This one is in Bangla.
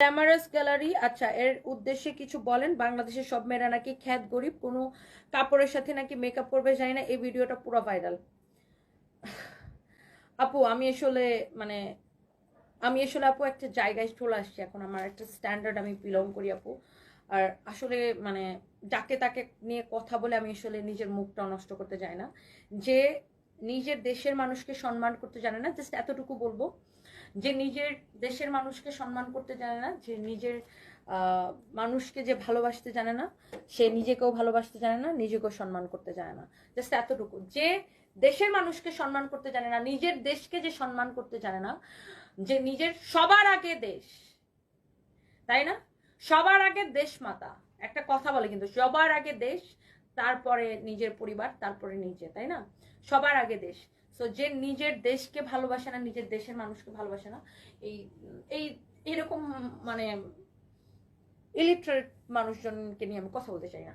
গ্ল্যামারাস গ্যালারি আচ্ছা এর উদ্দেশ্যে কিছু বলেন? বাংলাদেশের সব মেয়েরা নাকি খ্যাত গরিব, কোনো কাপড়ের সাথে নাকি মেকআপ করবে জানি না, এই ভিডিওটা পুরো ভাইরাল আপু, আমি আসলে মানে আমি আসলে আপু একটা জায়গায় চলে আসছি এখন, আমার একটা স্ট্যান্ডার্ড আমি বিলং করি আপু। আর আসলে মানে যাকে তাকে নিয়ে কথা বলে আমি আসলে নিজের মুখটা নষ্ট করতে চাই না। যে নিজের দেশের মানুষকে সম্মান করতে জানে না জাস্ট এতটুকু বলব। যে নিজের দেশের মানুষকে সম্মান করতে জানে না, যে নিজের মানুষকে যে ভালোবাসতে জানে না, সে নিজেকেও ভালোবাসতে জানে না, নিজেকেও সম্মান করতে জানে না। জাস্ট এতটুকু। যে দেশের মানুষকে সম্মান করতে জানে না, নিজের দেশকে যে সম্মান করতে জানে না, যে নিজের সবার আগে দেশ, তাই না? সবার আগে দেশ মাতা। একটা কথা বলে কিন্তু, সবার আগে দেশ তারপরে নিজের পরিবার, তারপরে নিজে, তাই না? সবার আগে দেশ। সো যে নিজের দেশকে ভালোবাসে না, নিজের দেশের মানুষকে ভালোবাসে না, এই এই, এরকম মানে ইলিটারেট মানুষজনকে নিয়ে আমি কথা বলতে চাই না।